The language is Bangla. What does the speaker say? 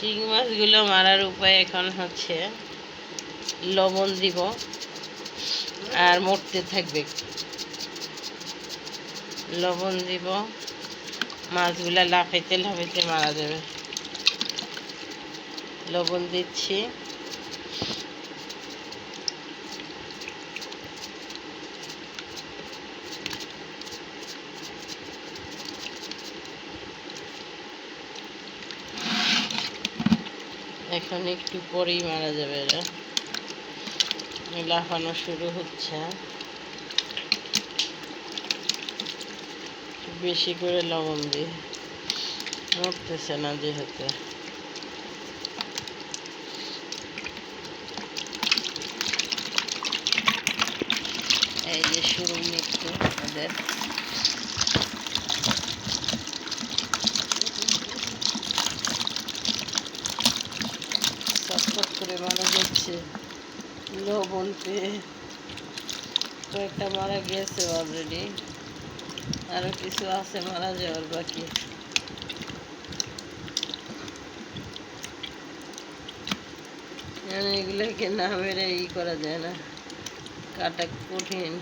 শিং মাছগুলো মারার উপায় এখন হচ্ছে লবণ দিব আর মরতে থাকবে। লবণ দিব, মাছগুলা লাফাইতে লাফাইতে মারা যাবে। লবণ দিচ্ছি। এখন একটু পরেই মারা যাবে এরা। লাফানো শুরু হচ্ছে। বেশি করে লবণ দিই। মরতেছে না যেহেতু। এই যে শুরু মৃত্যু ওদের চটপট করে মারা যাচ্ছে লবণ পেয়ে কয়েকটা মারা গেছে অলরেডি আরও কিছু আছে, মারা যাওয়ার বাকি। মানে এগুলোকে না মেরে ই করা যায় না। কাটা কঠিন।